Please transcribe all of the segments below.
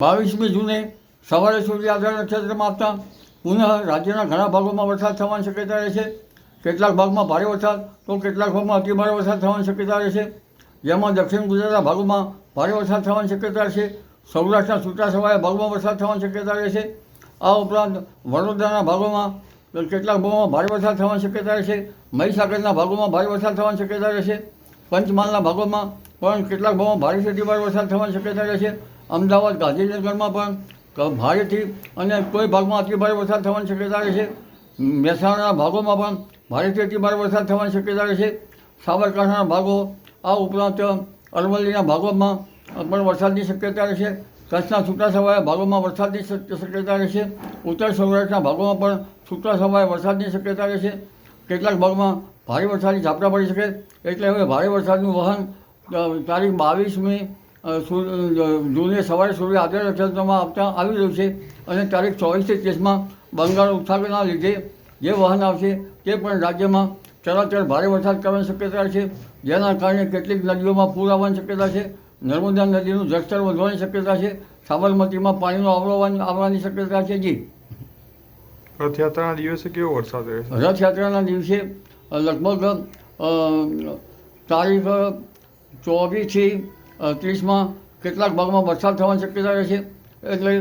બાવીસમી જૂને સવારે સૂર્ય આધાર નક્ષત્રમાં આપતા પુનઃ રાજ્યના ઘણા ભાગોમાં વરસાદ થવાની શક્યતા રહેશે કેટલાક ભાગમાં ભારે વરસાદ તો કેટલાક ભાગમાં અતિ ભારે વરસાદ થવાની શક્યતા રહેશે જેમાં દક્ષિણ ગુજરાતના ભાગોમાં ભારે વરસાદ થવાની શક્યતા રહેશે સૌરાષ્ટ્રના છૂટાછવાયા ભાગમાં વરસાદ થવાની શક્યતા રહેશે આ ઉપરાંત વડોદરાના ભાગોમાં કેટલાક ભાગોમાં ભારે વરસાદ થવાની શક્યતા રહેશે મહીસાગરના ભાગોમાં ભારે વરસાદ થવાની શક્યતા રહેશે પંચમહાલના ભાગોમાં પણ કેટલાક ભાગોમાં ભારે વરસાદ થવાની શક્યતા રહેશે અમદાવાદ ગાંધીનગરમાં પણ ભારેથી અને કોઈ ભાગમાં અતિભારે વરસાદ થવાની શક્યતા રહેશે મહેસાણાના ભાગોમાં પણ ભારેથી અતિભારે વરસાદ થવાની શક્યતા રહેશે સાબરકાંઠાના ભાગો, આ ઉપરાંત અરવલ્લીના ભાગોમાં પણ વરસાદની શક્યતા રહેશે કચ્છના છૂટાછવાયા ભાગોમાં વરસાદની શક- શક્યતા રહેશે ઉત્તર સૌરાષ્ટ્રના ભાગોમાં પણ છૂટાછવાયા વરસાદની શક્યતા રહેશે કેટલાક ભાગમાં ભારે વરસાદની ઝાપટા પડી શકે. એટલે હવે ભારે વરસાદનું વહન તારીખ બાવીસમી જૂને સવારે સૂર્ય આદર નક્ષત્રમાં આપતા આવી રહ્યું છે અને તારીખ ચોવીસથી ત્રીસમાં બંગાળ ઉપસાગરના લીધે જે વાહન આવશે તે પણ રાજ્યમાં ચરાચર ભારે વરસાદ કરવાની શક્યતા છે. જેના કારણે કેટલીક નદીઓમાં પૂર આવવાની શક્યતા છે. નર્મદા નદીનું જળસ્તર વધવાની શક્યતા છે. સાબરમતીમાં પાણીનો આવવાની આવવાની શક્યતા છે જી. રથયાત્રાના દિવસે કેવો વરસાદ રહેશે રથયાત્રાના દિવસે લગભગ તારીખ ચોવીસથી ત્રીસમાં કેટલાક ભાગમાં વરસાદ થવાની શક્યતા રહેશે. એટલે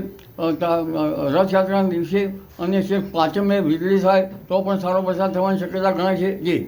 રથયાત્રાના દિવસે અને છેક પાંચમે વીજળી થાય, તો પણ સારો વરસાદ થવાની શક્યતા ગણાય છે. જી.